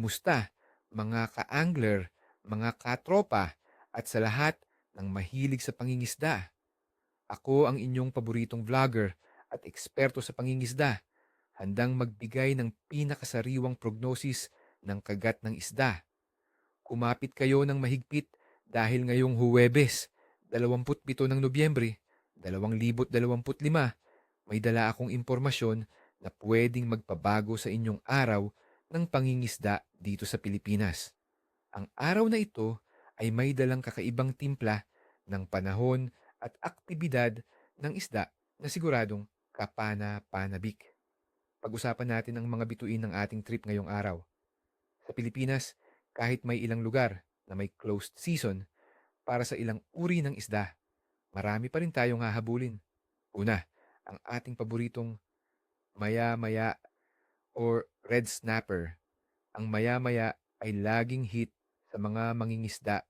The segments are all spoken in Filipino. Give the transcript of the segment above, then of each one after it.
Kumusta, mga ka-angler, mga katropa, at sa lahat ng mahilig sa pangingisda? Ako ang inyong paboritong vlogger at eksperto sa pangingisda, handang magbigay ng pinakasariwang prognosis ng kagat ng isda. Kumapit kayo ng mahigpit dahil ngayong Huwebes, 27 ng Nobyembre, 2025, may dala akong impormasyon na pwedeng magpabago sa inyong araw ng pangingisda dito sa Pilipinas. Ang araw na ito ay may dalang kakaibang timpla ng panahon at aktibidad ng isda na siguradong kapana-panabik. Pag-usapan natin ang mga bituin ng ating trip ngayong araw. Sa Pilipinas, kahit may ilang lugar na may closed season para sa ilang uri ng isda, marami pa rin tayong hahabulin. Una, ang ating paboritong maya-maya or red snapper. Ang maya-maya ay laging hit sa mga mangingisda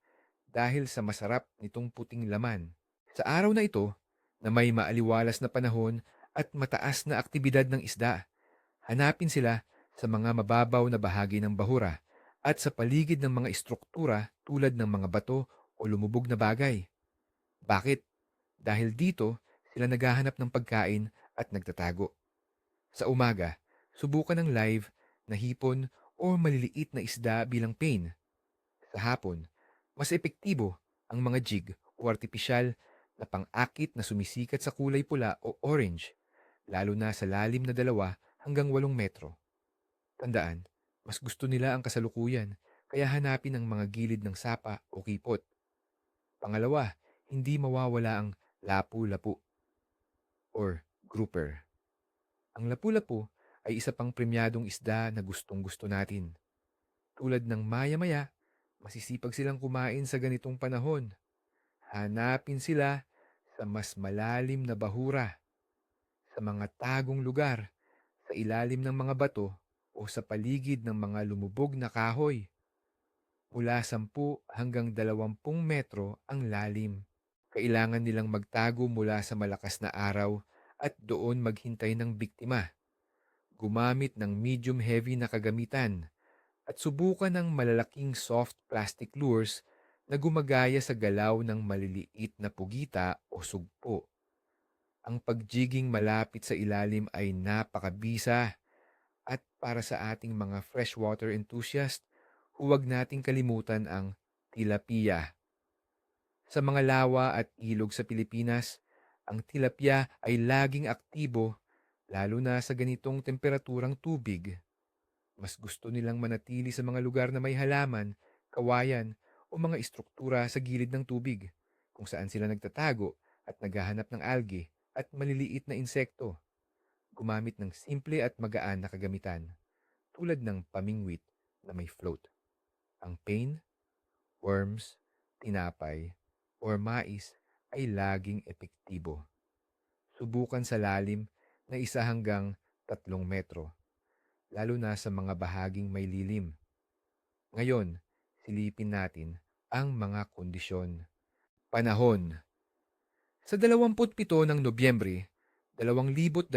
dahil sa masarap nitong puting laman. Sa araw na ito, na may maaliwalas na panahon at mataas na aktibidad ng isda, hanapin sila sa mga mababaw na bahagi ng bahura at sa paligid ng mga istruktura tulad ng mga bato o lumubog na bagay. Bakit? Dahil dito sila naghahanap ng pagkain at nagtatago. Sa umaga, subukan ng live na hipon o maliliit na isda bilang pain. Sa hapon, mas epektibo ang mga jig o artipisyal na pang-akit na sumisikat sa kulay pula o orange, lalo na sa lalim na dalawa hanggang walong metro. Tandaan, mas gusto nila ang kasalukuyan, kaya hanapin ang mga gilid ng sapa o kipot. Pangalawa, hindi mawawala ang lapu-lapu or grouper. Ang lapu-lapu ay isa pang premyadong isda na gustong-gusto natin. Tulad ng maya-maya, masisipag silang kumain sa ganitong panahon. Hanapin sila sa mas malalim na bahura, sa mga tagong lugar, sa ilalim ng mga bato o sa paligid ng mga lumubog na kahoy. Mula 10 hanggang 20 metro ang lalim. Kailangan nilang magtago mula sa malakas na araw at doon maghintay ng biktima. Gumamit ng medium-heavy na kagamitan at subukan ng malalaking soft plastic lures na gumagaya sa galaw ng maliliit na pugita o sugpo. Ang pagjiging malapit sa ilalim ay napakabisa at para sa ating mga freshwater enthusiast, huwag nating kalimutan ang tilapia. Sa mga lawa at ilog sa Pilipinas, ang tilapia ay laging aktibo lalo na sa ganitong temperaturang tubig. Mas gusto nilang manatili sa mga lugar na may halaman, kawayan o mga istruktura sa gilid ng tubig kung saan sila nagtatago at naghahanap ng algae at maliliit na insekto. Gumamit ng simple at magaan na kagamitan tulad ng pamingwit na may float. Ang pain, worms, tinapay, or mais ay laging epektibo. Subukan sa lalim na isa hanggang tatlong metro, lalo na sa mga bahaging may lilim. Ngayon, silipin natin ang mga kondisyon. Panahon Sa 27 ng Nobyembre, 2025,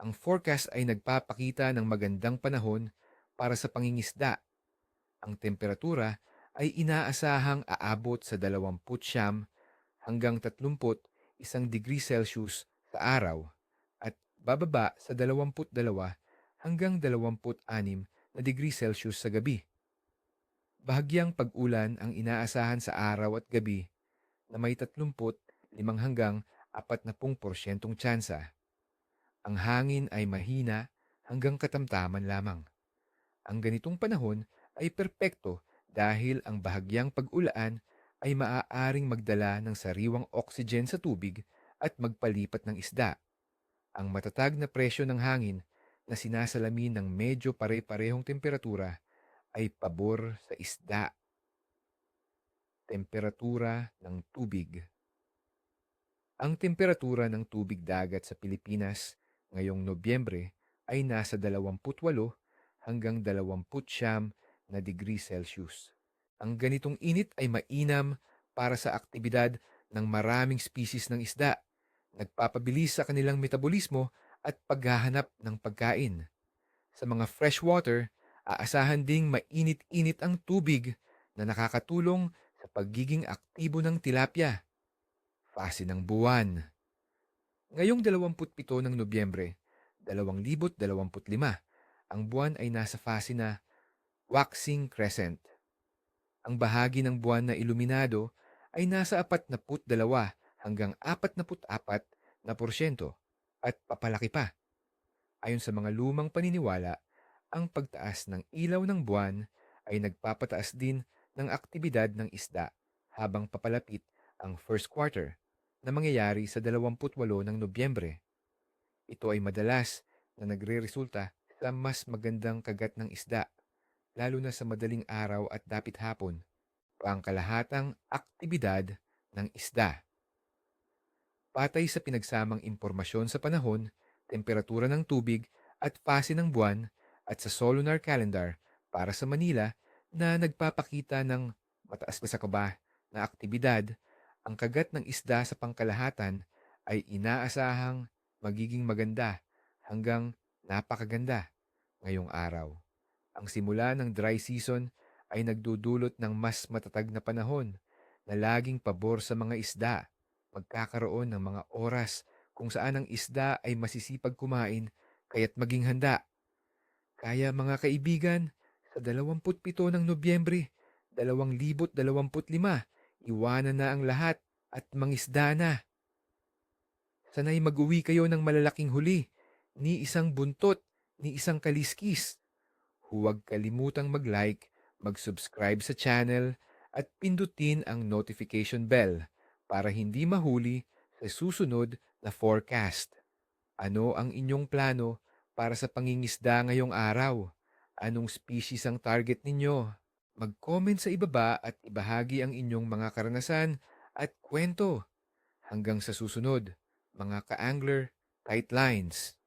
ang forecast ay nagpapakita ng magandang panahon para sa pangingisda. Ang temperatura ay inaasahang aabot sa 20 hanggang 31 degree Celsius sa araw at bababa sa 22 hanggang 26 na degree Celsius sa gabi. Bahagyang pag-ulan ang inaasahan sa araw at gabi na may 35 hanggang 40% tsansa. Ang hangin ay mahina hanggang katamtaman lamang. Ang ganitong panahon ay perpekto dahil ang bahagyang pag-ulaan ay maaaring magdala ng sariwang oxygen sa tubig at magpalipat ng isda. Ang matatag na presyo ng hangin na sinasalamin ng medyo pare-parehong temperatura ay pabor sa isda. Temperatura ng tubig Ang temperatura ng tubig dagat sa Pilipinas ngayong Nobyembre ay nasa 28 hanggang 29 na degree Celsius. Ang ganitong init ay mainam para sa aktibidad ng maraming species ng isda, nagpapabilis sa kanilang metabolismo at paghahanap ng pagkain. Sa mga freshwater, Aasahan ding mainit-init ang tubig na nakakatulong sa pagiging aktibo ng tilapia. Fase ng buwan. Ngayong 27 ng Nobyembre, 2025, ang buwan ay nasa fase na waxing crescent. Ang bahagi ng buwan na iluminado ay nasa 42 hanggang 44 na porsyento at papalaki pa. Ayon sa mga lumang paniniwala, ang pagtaas ng ilaw ng buwan ay nagpapataas din ng aktibidad ng isda habang papalapit ang first quarter na mangyayari sa 28 ng Nobyembre. Ito ay madalas na nagre-resulta sa mas magandang kagat ng isda, lalo na sa madaling araw at dapit hapon, pangkalahatang aktibidad ng isda. Patay sa pinagsamang impormasyon sa panahon, temperatura ng tubig at fase ng buwan at sa solar calendar para sa Manila na nagpapakita ng mataas na sa kaba na aktibidad, ang kagat ng isda sa pangkalahatan ay inaasahang magiging maganda hanggang napakaganda ngayong araw. Ang simula ng dry season ay nagdudulot ng mas matatag na panahon na laging pabor sa mga isda. Magkakaroon ng mga oras kung saan ang isda ay masisipag kumain kaya't maging handa. Kaya mga kaibigan, sa 27 ng Nobyembre, 2025, iwanan na ang lahat at mangisda na. Sanay mag-uwi kayo ng malalaking huli, ni isang buntot, ni isang kaliskis. Huwag kalimutang mag-like, mag-subscribe sa channel, at pindutin ang notification bell para hindi mahuli sa susunod na forecast. Ano ang inyong plano para sa pangingisda ngayong araw? Anong species ang target ninyo? Mag-comment sa ibaba at ibahagi ang inyong mga karanasan at kwento. Hanggang sa susunod, mga ka-angler, tight lines.